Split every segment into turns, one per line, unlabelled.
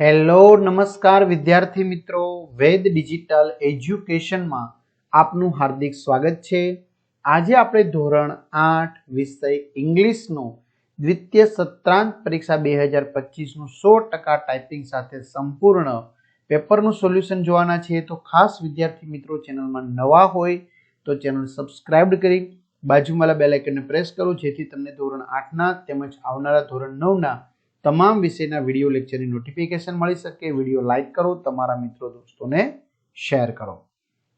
Hello, નમસ્કાર વિદ્યાર્થી મિત્રો. વેદ ડિજિટલ એજ્યુકેશનમાં આપનું હાર્દિક સ્વાગત છે. આજે આપણે ધોરણ આઠ વિષય ઇંગ્લિશનો દ્વિતીય સત્રાંત પરીક્ષા બે હજાર પચીસનું સો ટકા ટાઈપિંગ સાથે સંપૂર્ણ પેપરનું સોલ્યુશન જોવાના છે તો ખાસ વિદ્યાર્થી મિત્રો, ચેનલમાં નવા હોય તો ચેનલ સબસ્ક્રાઇબ કરી બાજુમાં બેલ આઇકનને પ્રેસ કરો. જેથી તમને ધોરણ આઠના તેમજ આવનારા ધોરણ નવના તમામ વિષયના વીડિયો લેક્ચરની નોટિફિકેશન મળી શકે. વીડિયો લાઇક કરો, તમારા મિત્રો દોસ્તોને શેર કરો.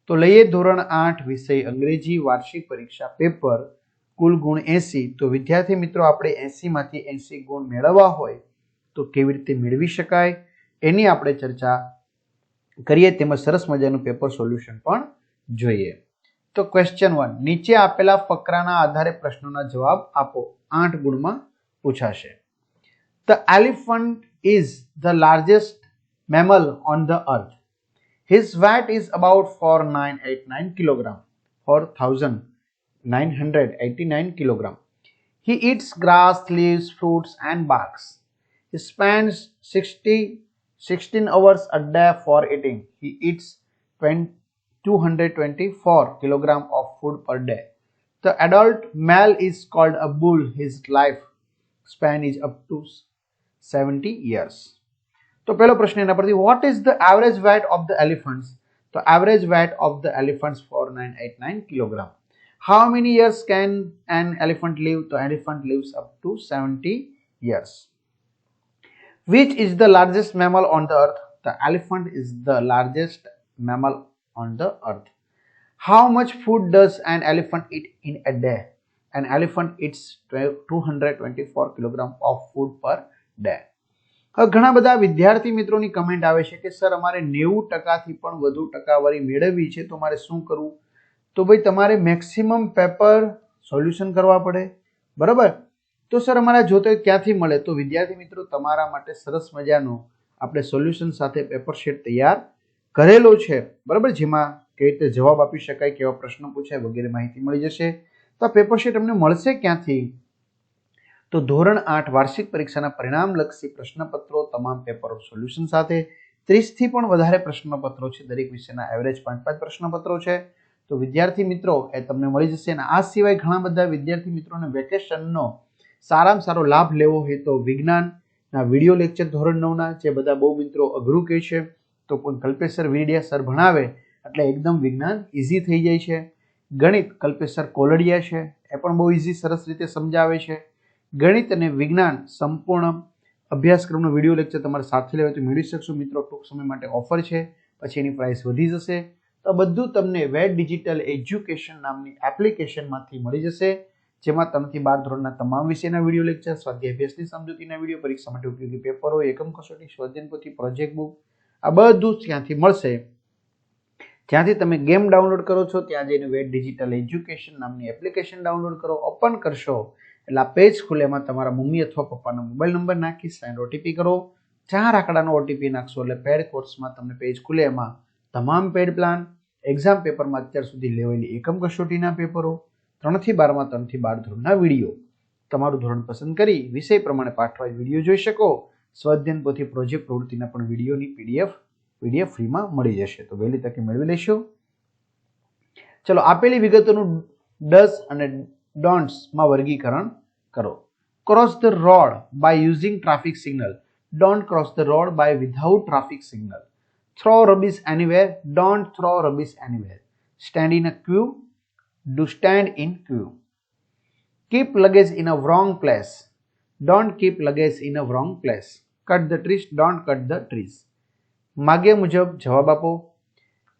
તો લઈએ ધોરણ આઠ વિષય અંગ્રેજી વાર્ષિક પરીક્ષા પેપર કુલ ગુણ એસી. તો વિદ્યાર્થી મિત્રો, આપણે એસીમાંથી એસી ગુણ મેળવવા હોય તો કેવી રીતે મેળવી શકાય? એની આપણે ચર્ચા કરીએ, તેમજ સરસ મજાનું પેપર સોલ્યુશન પણ જોઈએ. તો ક્વેશ્ચન વન નીચે આપેલા ફકરાના આધારે પ્રશ્નોના જવાબ આપો. આઠ ગુણમાં પૂછાશે. The elephant is the largest mammal on the earth. His weight is about 4989 kilogram, 4989 kilogram. He eats grass, leaves, fruits and barks. He spends 60, 16 hours a day for eating. He eats 20, 224 kilogram of food per day. The adult male is called a bull. His life span is up to 70 years. તો પહેલો પ્રશ્ન એના પરથી what is the average weight of the elephants તો average weight of the elephants four nine eight nine kilogram how many years can an elephant live તો elephant lives up to seventy years which is the largest mammal on the earth the elephant is the largest mammal on the earth how much food does an elephant eat in a day an elephant eats 224 kilogram of food per day હવે ઘણા બધા વિદ્યાર્થી મિત્રોની comment આવે છે કે, sir, અમારે નેવું ટકાથી પણ વધુ ટકાવારી મેળવવી છે, તો મારે શું કરવું? તો ભાઈ, તમારે મેક્સિમમ પેપર સોલ્યુશન કરવા પડે. બરાબર? તો સર, અમારા જોતે ક્યાંથી મળે? તો વિદ્યાર્થી મિત્રો, તમારા માટે સરસ મજાનો આપણે સોલ્યુશન સાથે પેપર શીટ તૈયાર કરેલો છે. બરાબર? જેમાં કેવી રીતે જવાબ આપી શકાય, કેવા પ્રશ્નો પૂછાય વગેરે માહિતી મળી જશે. તો આ પેપર શીટ અમને મળશે ક્યાંથી? તો ધોરણ આઠ વાર્ષિક પરીક્ષાના પરિણામલક્ષી પ્રશ્નપત્રો, તમામ પેપરો સોલ્યુશન સાથે. ત્રીસથી પણ વધારે પ્રશ્નપત્રો છે, દરેક વિષયના એવરેજ પાંચ પાંચ પ્રશ્નપત્રો છે. તો વિદ્યાર્થી મિત્રો, એ તમને મળી જશે અને આ સિવાય ઘણા બધા વિદ્યાર્થી મિત્રોને વેકેશનનો સારામાં સારો લાભ લેવો હોય તો વિજ્ઞાનના વીડિયો લેક્ચર ધોરણ નવના, જે બધા બહુ મિત્રો અઘરું કહે છે, તો પણ કલ્પેશ સર વીડિયા સર ભણાવે, એટલે એકદમ વિજ્ઞાન ઇઝી થઈ જાય છે. ગણિત કલ્પેશ સર કોલડિયા છે, એ પણ બહુ ઇઝી સરસ રીતે સમજાવે છે. ગણિત અને વિજ્ઞાન સંપૂર્ણ અભ્યાસક્રમનો વીડિયો લેક્ચર તમારે સાથે લેવા તો મેળવી શકશો. મિત્રો, ટૂંક સમય માટે ઓફર છે. પછી એની પ્રાઇસ વધી જશે. તો બધું તમને વેડ ડિજિટલ એજ્યુકેશન નામની એપ્લિકેશનમાંથી મળી જશે, જેમાં ત્રણથી બાર ધોરણના તમામ વિષયના વીડિયો લેક્ચર, સ્વાધ્યાય અભ્યાસની સમજૂતીના વીડિયો, પરીક્ષા માટે ઉપયોગી પેપરો એકમ કસોટી સ્વાધ્યાયપોથી પ્રોજેક્ટ બુક આ બધું જ ત્યાંથી મળશે. જ્યાંથી તમે ગેમ ડાઉનલોડ કરો છો, ત્યાં જઈને વેડ ડિજિટલ એજ્યુકેશન નામની એપ્લિકેશન ડાઉનલોડ કરો ઓપન કરશો. એટલે આ પેજ ખુલે એમાં તમારા મમ્મી અથવા પપ્પાનો મોબાઈલ નંબર નાખી સાઇન ઓટીપી કરો. ચાર આંકડાનો ઓટીપી નાખશો એટલે પેડ કોર્સમાં તમને પેજ ખુલે એમાં તમામ પેડ પ્લાન એક્ઝામ પેપરમાં અત્યાર સુધી લેવાયેલી એકમ કસોટીના પેપરો, ત્રણથી બારમાં, ત્રણથી બાર ધોરણના વીડિયો. તમારું ધોરણ પસંદ કરી વિષય પ્રમાણે પાઠવાય વીડિયો જોઈ શકો. સ્વાધ્યન પોથી પ્રોજેક્ટ પ્રવૃત્તિના પણ વિડીયોની પીડીએફ પીડીએફ ફ્રીમાં મળી જશે. તો વહેલી તકે મેળવી લેશો. ચલો, આપેલી વિગતોનું ડસ અને ડોન્ટ્સમાં વર્ગીકરણ કરો. Cross the road by using traffic signal don't cross the road by without traffic signal throw rubbish anywhere don't throw rubbish anywhere stand in a queue do stand in queue keep luggage in a wrong place. Don't keep luggage in a wrong place. Cut the trees don't cut the trees માગ્યા મુજબ જવાબ આપો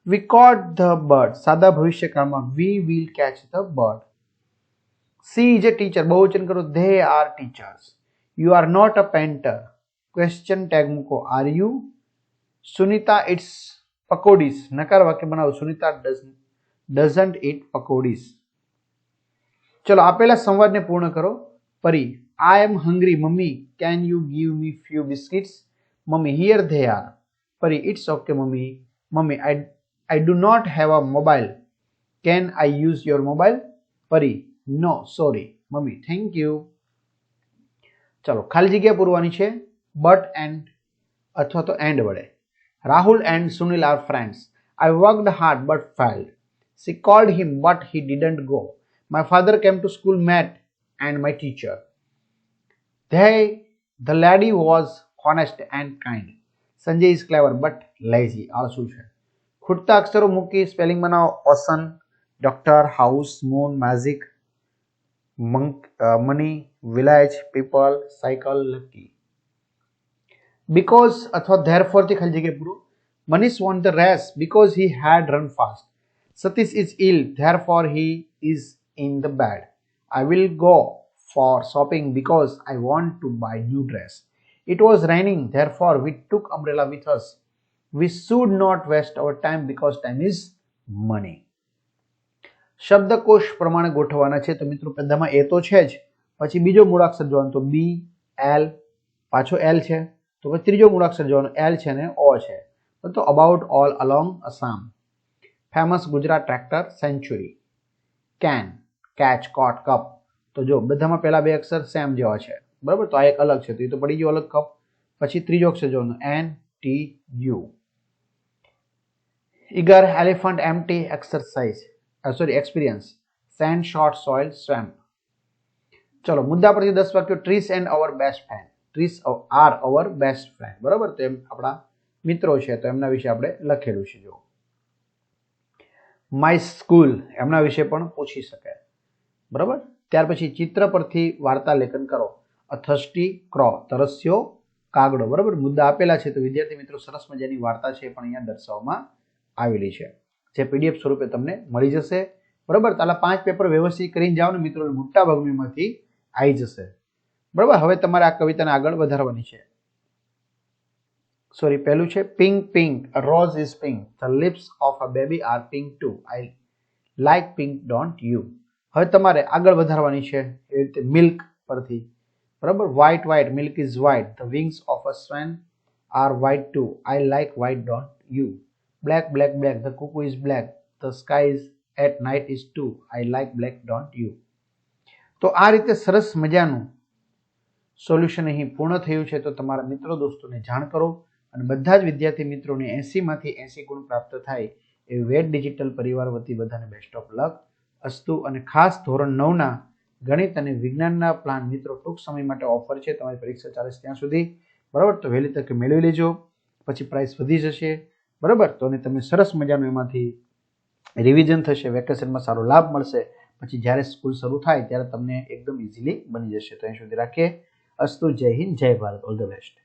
we caught the bird સાદા ભવિષ્યકાળમાં we will catch the bird she is a teacher, બહુવચન કરો, they are teachers. You are not a painter question tag મૂકો. Are you Sunita eats pakodis. નકાર વાક્ય બનાવો. Sunita does doesn't eat pakodis. ચલો, આપેલા સંવાદને પૂર્ણ કરો. Pari I am hungry mummy can you give me few biscuits mummy here they are Pari it's okay mummy. Mummy I I do not have a mobile can I use your mobile Pari no sorry mummy thank you ચલો ખાલી જગ્યા પૂરવાની છે but and અથવા તો and વડે Rahul and Sunil are friends I worked hard but failed called him, but he didn't go. My father came to school, met, and my teacher. They, the lady was honest and kind. Sanjay is clever but lazy. આ શું છે ખૂટતા અક્ષરો મૂકી spelling બનાવો ocean doctor house moon Magic money village people cycle lucky because અથવા there ફોરથી ખાલી જગ્યાએ પૂરું Manish won't the race because he had run fast Satish is ill, therefore he is in the bed. I will go for shopping because I want to buy new dress. It was raining, therefore we took umbrella with us. We should not waste our time because time is money. શબ્દકોશ પ્રમાણે ગોઠવવાના છે. તો મિત્રો, પહેલામાં એ તો છે જ. પછી બીજો મૂળાક્ષર જોવાનો, તો બી એલ પાછો એલ છે. તો પછી ત્રીજો મૂળાક્ષર જોવાનો એલ છે ને ઓ છે. તો about all along Assam famous Gujarat tractor century can catch caught cup તો જો, બધામાં પહેલા બે અક્ષર સેમ જેવા છે. બરાબર? તો આ એક અલગ છે. તો એ તો પડી ગયો અલગ કપ પછી ત્રીજો અક્ષર જોવાનો N T U eager elephant empty exercise sorry experience sand short soil swamp ચલો, મુદ્દા પરથી દસ વાક્યો. Trees and our best friend trees are our best friend બરાબર? તો એમ આપણા મિત્રો છે, તો એમના વિશે આપણે લખેલું છે જો માય સ્કૂલ એમના વિશે પણ પૂછી શકે. બરાબર? ત્યાર પછી ચિત્ર પરથી વાર્તા લેખન કરો અ ક્રો તરસ્યો કાગડો. બરાબર? મુદ્દા આપેલા છે, તો વિદ્યાર્થી મિત્રો સરસ મજાની વાર્તા છે પણ અહીંયા દર્શાવવામાં આવેલી છે. જે પીડીએફ સ્વરૂપે તમને મળી જશે. બરાબર? તાલા પાંચ પેપર વ્યવસ્થિત કરીને જાઓ ને મિત્રો મોટા ભાગમીમાંથી આવી જશે. બરાબર? હવે તમારે આ કવિતાને આગળ વધારવાની છે. સોરી પહેલું છે pink pink rose is pink the lips of a baby are pink too I like pink don't you હવે તમારે આગળ વધારવાની છે, એવી રીતે મિલ્ક પરથી. બરાબર? White white milk is white the wings of a swan are white too I like white don't you black black black the cuckoo is black the sky is at night is too I like black don't you તો આ રીતે સરસ મજાનું solution અહીં પૂર્ણ થયું છે. તો તમારા મિત્રો, દોસ્તોને જાણ કરો અને બધા જ વિદ્યાર્થી મિત્રોને એંસીમાંથી એંસી ગુણ પ્રાપ્ત થાય એ વેટ ડિજિટલ પરિવાર વતી બધાને બેસ્ટ ઓફ લક અસ્તુ અને ખાસ ધોરણ નવના ગણિત અને વિજ્ઞાનના પ્લાન મિત્રો, ટૂંક સમય માટે ઓફર છે. તમારી પરીક્ષા ચાલે ત્યાં સુધી. બરાબર? તો વહેલી તકે મેળવી લેજો. પછી પ્રાઇસ વધી જશે. બરાબર? તો અને તમને સરસ મજાનું એમાંથી રિવિઝન થશે વેકેશનમાં સારો લાભ મળશે. પછી જ્યારે સ્કૂલ શરૂ થાય ત્યારે તમને એકદમ ઇઝીલી બની જશે. તો અહીં સુધી રાખીએ. અસ્તુ જય હિન્દ, જય ભારત. All the best